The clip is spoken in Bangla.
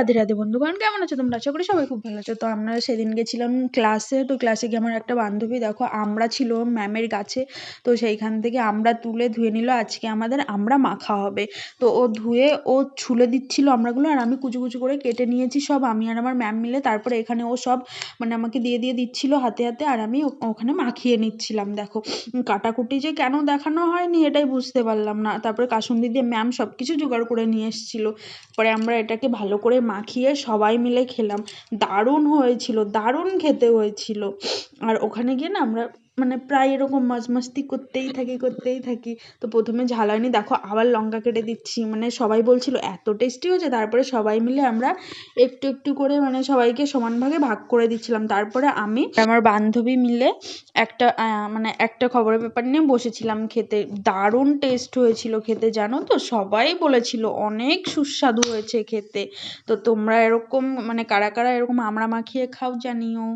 রাধে রাধে বন্ধুগণ কেমন আছো তোমরা? আশা করি সবাই খুব ভালো আছো। তো আমরা সেদিন গেছিলাম ক্লাসে তো ক্লাসে গিয়ে আমার একটা বান্ধবী, দেখো আমরা ছিল ম্যামের গাছে, তো সেইখান থেকে আমরা তুলে ধুয়ে নিল, আজকে আমাদের আমরা মাখা হবে। তো ও ধুয়ে, ও ছুলে দিচ্ছিল আমরাগুলো, আর আমি কুচু কুচু করে কেটে নিয়েছি সব, আমি আর আমার ম্যাম মিলে, তারপরে এখানে ও সব মানে আমাকে দিয়ে দিয়ে দিচ্ছিল হাতে হাতে, আর আমি ওখানে মাখিয়ে নিচ্ছিলাম, দেখো। কাটাকুটি যে কেন দেখানো হয়নি এটাই বুঝতে পারলাম না। তারপরে কাসুন্দি দিয়ে ম্যাম সব কিছু জোগাড় করে নিয়ে এসেছিল। পরে আমরা এটাকে ভালো করে মাখিয়ে সবাই মিলে খেলাম। দারুণ হয়েছিল দারুণ খেতে হয়েছিল। আর ওখানে গিয়ে না আমরা মানে প্রায় এরকম মাঝ মাস্তি করতেই থাকি করতেই থাকি। তো প্রথমে ঝালানি দেখো আবার লঙ্কা কেটে দিচ্ছি। মানে সবাই বলছিল, এত টেস্টি হয়েছে। তারপরে সবাই মিলে আমরা একটু একটু করে মানে সবাইকে সমান ভাগে ভাগ করে দিচ্ছিলাম। তারপরে আমি আমার বান্ধবী মিলে একটা মানে একটা খবরের পেপার নিয়ে বসেছিলাম খেতে। দারুণ টেস্ট হয়েছিল খেতে, জানো তো? সবাই বলেছিল, অনেক সুস্বাদু হয়েছে খেতে। তো তোমরা এরকম মানে কারা কারা এরকম আমরা মাখিয়ে খাও জানিও।